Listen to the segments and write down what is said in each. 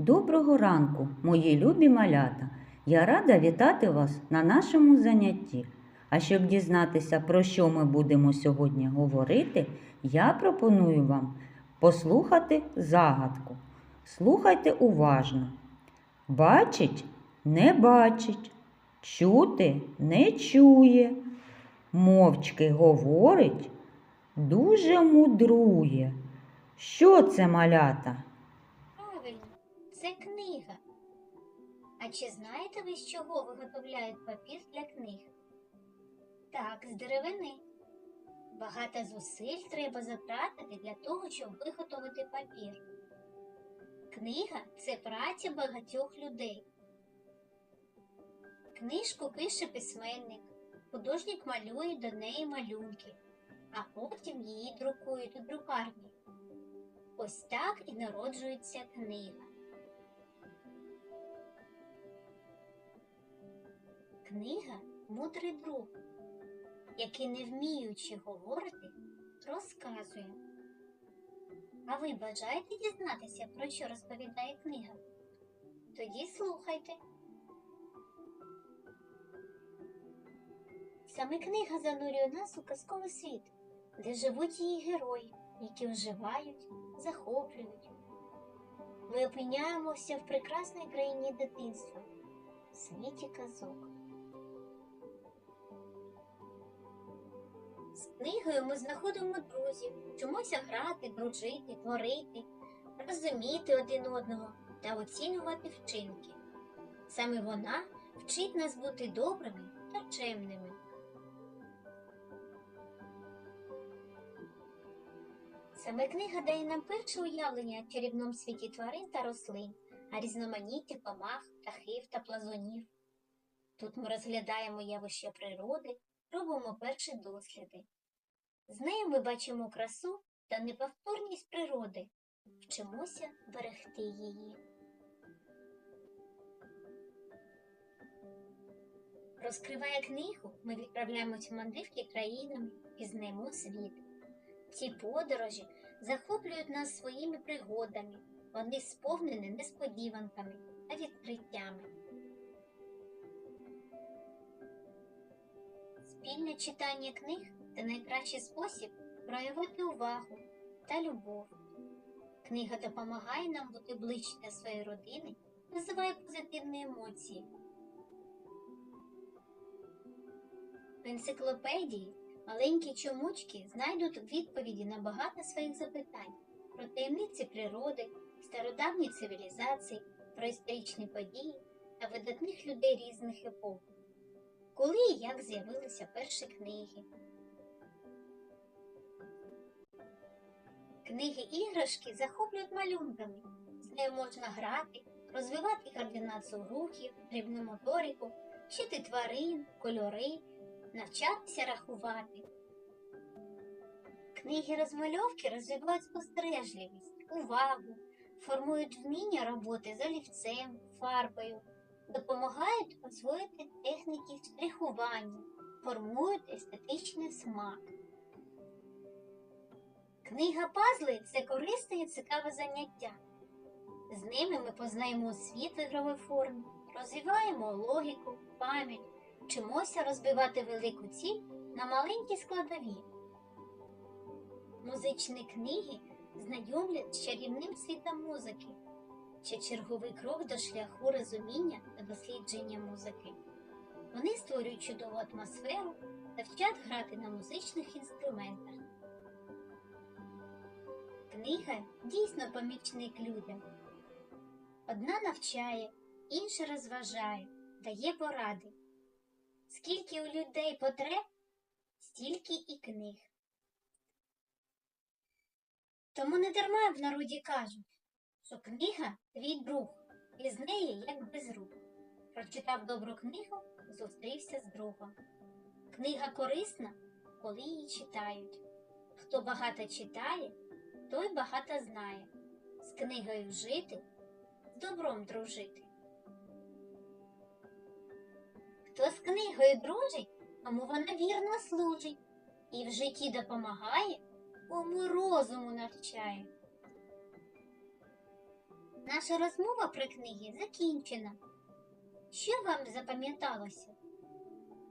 Доброго ранку, мої любі малята! Я рада вітати вас на нашому занятті. А щоб дізнатися, про що ми будемо сьогодні говорити, я пропоную вам послухати загадку. Слухайте уважно. Бачить не бачить, чути не чує, мовчки говорить, дуже мудрує. Що це малята? Це книга. А чи знаєте ви, з чого виготовляють папір для книг? Так, з деревини. Багато зусиль треба затратити для того, щоб виготовити папір. Книга це праця багатьох людей. Книжку пише письменник, художник малює до неї малюнки, а потім її друкують у друкарні. Ось так і народжується книга. Книга мудрий друг, який, не вміючи говорити, розказує. А ви бажаєте дізнатися, про що розповідає книга? Тоді слухайте. Саме книга занурює нас у казковий світ, де живуть її герої, які оживають, захоплюють. Ми опиняємося в прекрасній країні дитинства, світі казок. З книгою ми знаходимо друзів, вчимося грати, дружити, творити, розуміти один одного та оцінювати вчинки. Саме вона вчить нас бути добрими та чемними. Саме книга дає нам перше уявлення о чарівному світі тварин та рослин, а різноманітті комах, птахів та плазунів. Тут ми розглядаємо явища природи, робимо перші досліди. З нею ми бачимо красу та неповторність природи, вчимося берегти її. Розкриває книгу, ми відправляємось в мандрівки країнами, пізнаємо світ. Ці подорожі захоплюють нас своїми пригодами, вони сповнені несподіванками та відкриттями. Спільне читання книг це найкращий спосіб проявити увагу та любов. Книга допомагає нам бути ближче до своєї родини, визиває позитивні емоції. В енциклопедії маленькі чомучки знайдуть відповіді на багато своїх запитань про таємниці природи, стародавні цивілізації, про історичні події та видатних людей різних епох. Коли і як з'явилися перші книги. Книги іграшки захоплюють малюнками. З нею можна грати, розвивати координацію рухів, дрібну моторику, вчити тварин, кольори, навчатися рахувати. Книги розмальовки розвивають спостережливість, увагу, формують вміння роботи з олівцем, фарбою, допомагають освоїти техніки штрихування, формують естетичний смак. Книга пазли це корисне і цікаве заняття. З ними ми познаємо світ в ігровій розвиваємо логіку, пам'ять, вчимося розбивати велику ціль на маленькі складові. Музичні книги знайомлять з чарівним світом музики, чи черговий крок до шляху розуміння та дослідження музики. Вони створюють чудову атмосферу та вчать грати на музичних інструментах. Книга дійсно помічник людям. Одна навчає, інша розважає, дає поради. Скільки у людей потреб, стільки і книг. Тому не дарма в народі кажуть, що книга твій друг, і з неї як без рук. Прочитав добру книгу, зустрівся з другом. Книга корисна, коли її читають. Хто багато читає, той багато знає. З книгою жити, з добром дружити. Хто з книгою дружить, тому вона вірно служить і в житті допомагає, уму розуму навчає. Наша розмова про книги закінчена. Що вам запам'яталося?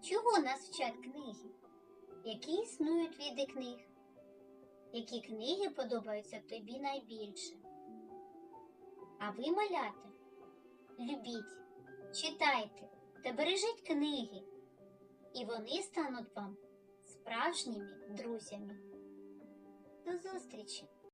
Чого нас вчать книги? Які існують види книг? Які книги подобаються тобі найбільше? А ви, малята, любіть, читайте та бережіть книги, і вони стануть вам справжніми друзями. До зустрічі!